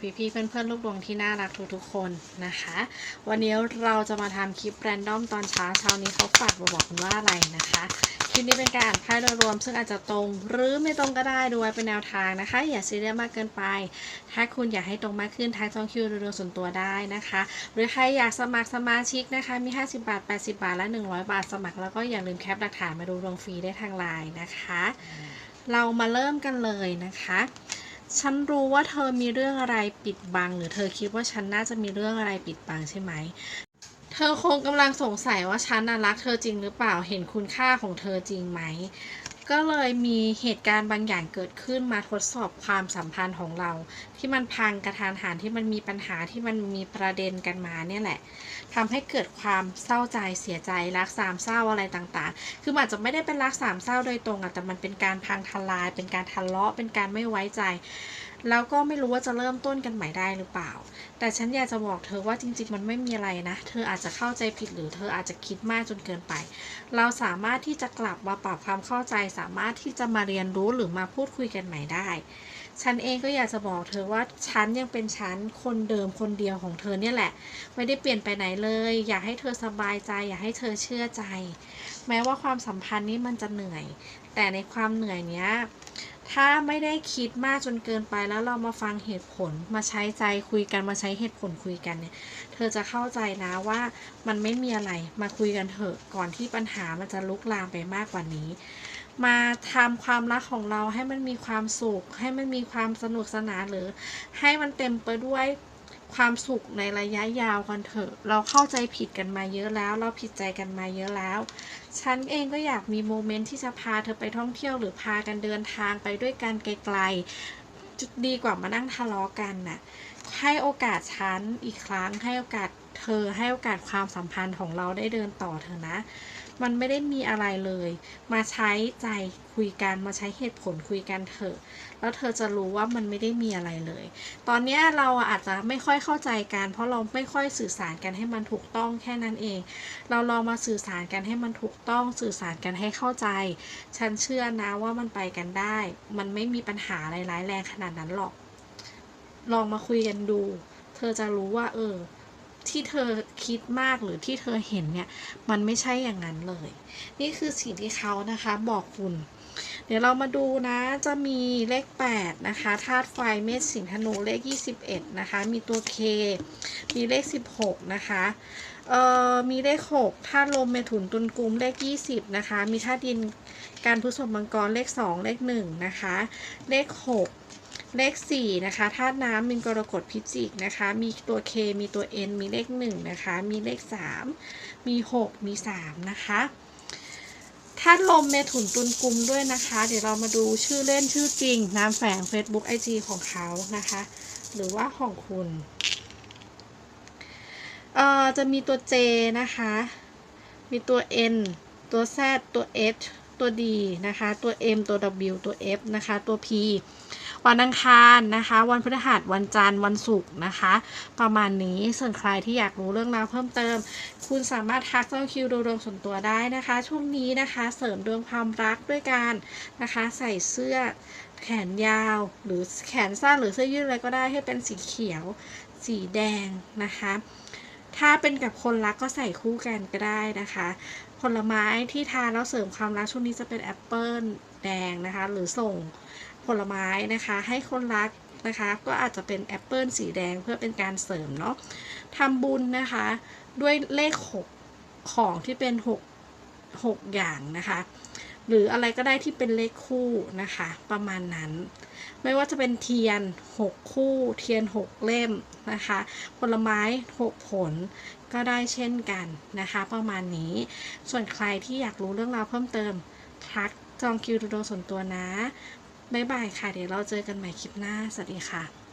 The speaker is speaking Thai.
พี่ๆเพื่อนๆลูกดวงที่น่ารักทุกๆคนนะคะ วันนี้เราจะมาทำคลิปแรนดอมตอนเช้าเช้านี้เขาฝากมาบอกคุณว่าอะไรนะคะคลิปนี้เป็นการอ่านไพ่โดยรวม ซึ่งอาจจะตรงหรือไม่ตรงก็ได้ดูไว้เป็นแนวทางนะคะ อย่าซีเรียสมากเกินไป ถ้าคุณอยากให้ตรงมากขึ้นทักจองคิวดูดวงส่วนตัวได้นะคะ หรือใครอยากสมัครสมาชิกนะคะมี 50 บาท 80 บาทและ 100 บาทสมัครแล้วก็อย่าลืมแคปหลักฐานมาดูดวงฟรีได้ทางไลน์นะคะ เรามาเริ่มกันเลยนะคะ ฉันรู้ว่าเธอมีเรื่องอะไรปิดบัง หรือเธอคิดว่าฉันน่าจะมีเรื่องอะไรปิดบังใช่ไหม เธอคงกำลังสงสัยว่าฉันน่ะรักเธอจริงหรือเปล่า เห็นคุณค่าของเธอจริงไหม ก็เลยมีเหตุการณ์บางอย่างเกิดขึ้นมาทดสอบความสัมพันธ์ของเรา ที่มันพังกระทานหันที่มันมีปัญหาที่มันมีประเด็นกันมาเนี่ยแหละทำให้เกิดความเศร้าใจเสียใจรักสามเศร้าอะไรต่างๆ คืออาจจะไม่ได้เป็นรักสามเศร้าโดยตรงอะแต่มันเป็นการพังทลาย เป็นการทะเลาะเป็นการไม่ไว้ใจ แล้วก็ไม่รู้ว่าจะเริ่มต้นกันใหม่ได้หรือเปล่า แต่ฉันอยากจะบอกเธอว่าจริง ๆ มันไม่มีอะไรนะ เธออาจจะเข้าใจผิดหรือเธออาจจะคิดมากจนเกินไป เราสามารถที่จะกลับมาปรับความเข้าใจ สามารถที่จะมาเรียนรู้หรือมาพูดคุยกันใหม่ได้ฉันเองก็อยากจะบอกเธอว่าฉันยังเป็นฉันคนเดิมคนเดียวของเธอเนี่ยแหละ ไม่ได้เปลี่ยนไปไหนเลย อยากให้เธอสบายใจ อยากให้เธอเชื่อใจ แม้ว่าความสัมพันธ์นี้มันจะเหนื่อย แต่ในความเหนื่อยเนี้ย ถ้าไม่ได้คิดมากจนเกินไปแล้วเรามาฟังเหตุผลมาใช้ใจคุยกันมาใช้เหตุผลคุยกันเนี่ย เธอจะเข้าใจนะว่ามันไม่มีอะไรมาคุยกันเถอะก่อนที่ปัญหามันจะลุกลามไปมากกว่านี้ มาทำความรักของเราให้มันมีความสุข ให้มันมีความสนุกสนานหรือ ให้มันเต็มไปด้วย ความสุขในระยะยาวกันเถอะ เราเข้าใจผิดกันมาเยอะแล้ว เราผิดใจกันมาเยอะแล้ว ฉันเองก็อยากมีโมเมนต์ที่จะพาเธอไปท่องเที่ยวหรือพากันเดินทางไปด้วยกันไกลๆ จุดดีกว่ามานั่งทะเลาะกันน่ะ ให้โอกาสฉันอีกครั้งให้โอกาส เธอให้โอกาสความสัมพันธ์ของเราได้เดินต่อเธอะนะ มันไม่ได้มีอะไรเลย มาใช้ใจคุยกันมาใช้เหตุผลคุยกันเถอะ แล้วเธอจะรู้ว่ามันไม่ได้มีอะไรเลย ตอนนี้เราอาจจะไม่ค่อยเข้าใจกัน เพราะเราไม่ค่อยสื่อสารกันให้มันถูกต้องแค่นั้นเอง เราลองมาสื่อสารกันให้มันถูกต้องสื่อสารกันให้เข้าใจ ฉันเชื่อนะว่ามันไปกันได้ มันไม่มีปัญหาอะไรร้ายแรงขนาดนั้นหรอก ลองมาคุยกันดู เธอจะรู้ว่าเออ ที่เธอคิดมากหรือที่เธอเห็นเนี่ยมันไม่ใช่อย่างนั้นเลย นี่คือสิ่งที่เขานะคะบอกคุณ เดี๋ยวเรามาดูนะจะมีเลข 8 นะคะธาตุไฟเมษสิงธนูเลข 21 นะคะ มีตัว K มีเลข 16 นะคะเอ่อมีเลข6ธาตุลมเมถุนตุลกุมเลข 20 นะคะ มีธาตุดินการพฤษภมังกรเลข 2 เลข 1 นะคะ เลข 6 เลข 4 นะคะธาตุน้ำมีกรกฎพิจิกนะคะ มีตัว K มีตัว N มีเลข 1 นะคะ มีเลข 3 มี 6 มี 3 นะคะธาตุลมเมถุนตุลกุมด้วยนะคะ เดี๋ยวเรามาดูชื่อเล่นชื่อจริง นามแฝง Facebook IG ของเขานะคะ หรือว่าของคุณเอ่อจะมีตัว J นะคะ มีตัว N ตัว Z ตัว H ตัว D นะคะ ตัว M ตัว W ตัว F นะคะ ตัว P วันอังคารนะคะ วันพฤหัสวันจันทร์วันศุกร์นะคะ ประมาณนี้ส่วนใครที่อยากรู้เรื่องราวเพิ่มเติม คุณสามารถทักเจ้าคิวดูดวงส่วนตัวได้นะคะ ช่วงนี้นะคะเสริมดวงความรักด้วยการนะคะใส่เสื้อแขนยาวหรือแขนสั้นหรือเสื้อยืดอะไรก็ได้ให้เป็นสีเขียว สีแดงนะคะ ถ้าเป็นกับคนรักก็ใส่คู่กันก็ได้นะคะ ผลไม้ที่ทานแล้วเสริมความรักช่วงนี้จะเป็นแอปเปิลแดงนะคะ หรือส่ง ผลไม้นะคะให้คนรักนะคะก็อาจจะเป็นแอปเปิลสีแดงเพื่อเป็นการเสริมเนาะทำบุญนะคะด้วยเลข 6 ของที่เป็น 6 6 อย่างนะคะ หรืออะไรก็ได้ที่เป็นเลขคู่นะคะ ประมาณนั้น ไม่ว่าจะเป็นเทียน 6 คู่ เทียน 6 เล่มนะคะ ผลไม้ 6 ผลก็ได้เช่นกันนะคะ ประมาณนี้ ส่วนใครที่อยากรู้เรื่องราวเพิ่มเติมทักจองคิวดูโดส่วนตัวนะ บ๊ายบายค่ะ เดี๋ยวเราเจอกันใหม่คลิปหน้า สวัสดีค่ะ